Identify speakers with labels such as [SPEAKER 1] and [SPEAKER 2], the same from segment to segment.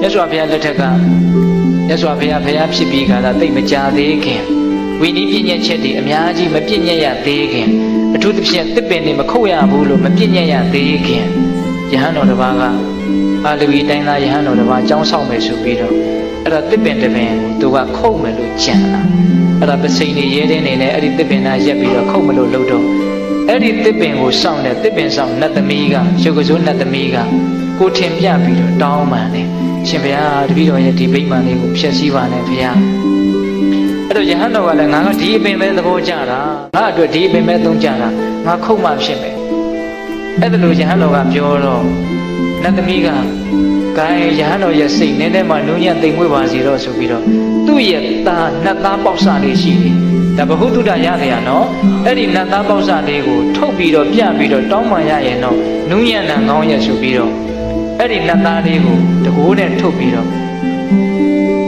[SPEAKER 1] မြတ်စွာဘုရားလက်ထက်ကမြတ်စွာဘုရားဘုရားဖြစ်ပြီးခါသာတိတ်မကြသေးခင်ဝိနည်းပြည့်ညက်ချက်တွေအများကြီးမပြည့်ညက်ရသေးခင်အထူးသဖြင့်တစ်ပင်တွေမခုတ်ရဘူးလို့မပြည့်ညက်ရသေးခင်ယဟန်တော်တစ်ပါးကပါဠိတိုင်းသားယဟန်တော်တစ်ပါးကြောင်းဆောင်မယ်ဆိုပြီးတော့အဲ့ဒါတစ်ပင်တစ်ပင်ကိုသူကခုတ်မယ်လို့ကြံလာအဲ့ဒါပစိန်တွေရဲတဲ့နေနဲ့အဲ့ဒီတစ်ပင်သားရက်ပြီးတော့ခုတ်မလို့လုပ်တော့အဲ့ဒီတစ်ပင်ကိုစောင့်တဲ့တစ်ပင်ဆောင်နတ်သမီးကရုပ်ကစိုးနတ်သမီးကကိုထင်ပြပြီးတော့တောင်းပန်တယ် ရှင်ဘုရားတပည့်တော်ရဲ့ဒီဗိမာန်လေးကိုဖျက်ဆီးပါနဲ့ဘုရားအဲ့တော့ယဟန်တော်ကလည်းငါကဒီအပင်ပဲသဘောကျတာငါအတွက်ဒီအပင်ပဲသုံးကြတာငါခုတ်မှဖြစ်မယ်အဲ့ဒါလို့ယဟန်တော်ကပြောတော့နတ်သမီးကဂိုင်းယဟန်တော်ရဲ့စိတ်နဲ့ထဲမှာနုညံ့သိမ်မွေ့ပါစီတော့ဆိုပြီးတော့သူ့ရဲ့သားနတ်သားပေါက်စလေးရှိတယ်ဒါဘ ഹു တုဒ္ဒရတယ်ရနော်အဲ့ဒီနတ်သားပေါက်စလေးကိုထုတ်ပြီးတော့ပြပြီးတော့တောင်းပန်ရရင်တော့နုညံ့နံကောင်းရဲ့ဆိုပြီးတော့ အဲ့ဒီနတ်သားလေးကိုတကိုးနဲ့ထုတ်ပြီးတော့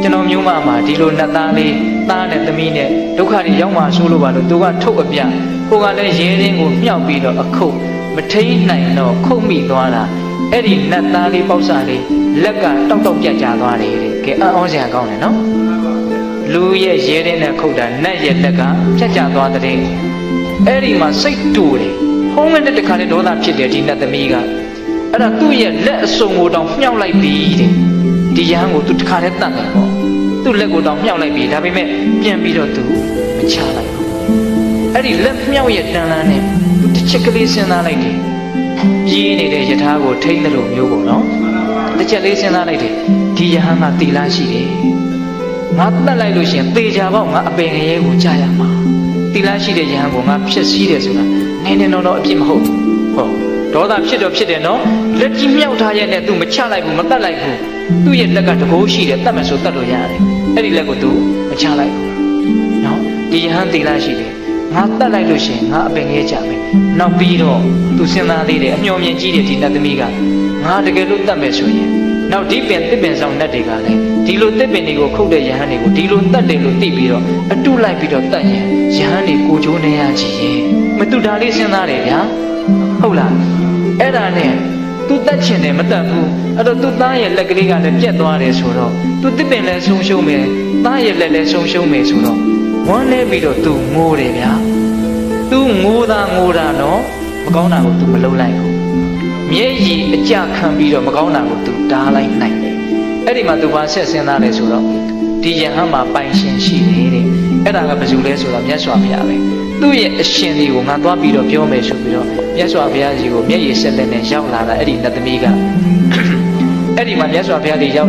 [SPEAKER 1] ကျွန်တော်မျိုးမမှာဒီလိုနတ်သားလေးသားနဲ့သမီးနဲ့ဒုက္ခတွေရောက်မှဆိုးလို့ပါလို့သူကထုတ်အပြဟိုကလည်းရဲရင်းကိုမြှောက်ပြီးတော့အခုတ်မထိန်နိုင်တော့ခုတ်မိသွားတာအဲ့ဒီနတ်သားလေးပေါက်စလေးလက်ကတောက်တောက်ပြတ်ကျသွားတယ်တဲ့ကဲအံ့ဩစရာကောင်းတယ်နော်လူရဲ့ရဲတဲ့နဲ့ခုတ်တာနတ်ရဲ့လက်ကဖြတ်ကျသွားတဲ့အဲ့ဒီမှာစိတ်တူတယ်ဟောင်းမဲ့တဲ့တခါလေဒေါသဖြစ်တယ်ဒီနတ်သမီးက အဲ့ဒါသူ့ရဲ့လက်အစုံကိုတောင်မြှောက်လိုက်ပြီတဲ့ဒီရဟန်းကိုသူတခါလေတတ်တယ်ပေါ့သူ့လက်ကိုတောင်မြှောက်လိုက်ပြီဒါပေမဲ့ပြန်ပြီးတော့သူမချလိုက်ဘူးအဲ့ဒီလက်မြှောက်ရဲ့တန်လန်းနဲ့သူတစ်ချက်ကလေးစဉ်းစားလိုက်တယ်ပြေးနေတဲ့ယထာကိုထိန်းတယ်လို့မျိုးပေါ့နော်တစ်ချက်လေးစဉ်းစားလိုက်တယ်ဒီယဟန်ကတီလာရှိတယ်ငါတက်လိုက်လို့ရှရင်သေချာပေါ့ငါအပင်ငရဲကိုကြာရမှာတိလားရှိတဲ့ယဟန်ကိုငါဖြစ်စည်းတယ်ဆိုတာနင်းနေတော့တော့အပြစ်မဟုတ်ဘူးဟုတ် ဒေါသဖြစ်တော့ဖြစ်တယ်နော်လက်ကြီးမြောက်ထားရဲ့နဲ့ तू မချလိုက်ဘူးမတက်လိုက်ဘူးသူ့ရဲ့လက်ကတကိုးရှိတယ်တတ်မယ်ဆိုတတ်လို့ရတယ်အဲ့ဒီလက်ကို तू မချလိုက်ဘူးနော်ဒီယဟန်တိလားရှိတယ်ငါတက်လိုက်လို့ရှရင်ငါအပင်ငရဲကြမယ်နောက်ပြီးတော့ तू စဉ်းစားသေးတယ်အမျော်မြင်ကြီးတယ်ဒီနတ်သမီးကငါတကယ်လို့တတ်မယ်ဆိုရင် နောက်ဒီပင်တစ်ပင်ဆောင်နတ်တွေကလည်းဒီလိုတစ်ပင်တွေကိုခုတ်တဲ့ယဟန်တွေကိုဒီလိုတတ်တယ်လို့သိပြီးတော့အတုလိုက်ပြီးတော့တတ်ရင်ယဟန်တွေကိုချိုးနေရကြည်ရဲ့မတူတာလေးစဉ်းစားတယ်ဗျာ ဟုတ်လားအဲ့ဒါနဲ့သူတတ်ချင်တယ်မတတ်ဘူးအဲ့တော့သူသားရဲ့လက်ကလေးကလည်းပြက်သွားတယ်ဆိုတော့သူတစ်ပင်လည်းဆုံးရှုံးမယ်သားရဲ့လက်လည်းဆုံးရှုံးမယ်ဆိုတော့ဝမ်းနေပြီးတော့သူငိုးတယ်ဗျာသူငိုးတာငိုးတာနော်မကောင်းတာကိုသူမလုပ်လိုက်ဘူးမျက်ရည်အကြခံပြီးတော့မကောင်းတာကိုသူတားလိုက်နိုင်တယ်အဲ့ဒီမှာသူဘာဆက်စဉ်းစားလဲဆိုတော့ဒီယဟန်မှာပိုင်ရှင်ရှိတယ်တဲ့အဲ့ဒါကဘယ်သူလဲဆိုတော့မြတ်စွာဘုရားပဲ သူ့ရဲ့အရှင်ဒီကိုငါသွားပြီးတော့ပြောမယ်ဆိုပြီးတော့မြတ်စွာဘုရားကြီးကိုမျက်ရည်ဆက်လက်နဲ့ရောက်လာတာအဲ့ဒီနတ်သမီးကအဲ့ဒီမှာမြတ်စွာဘုရားကြီးရောက်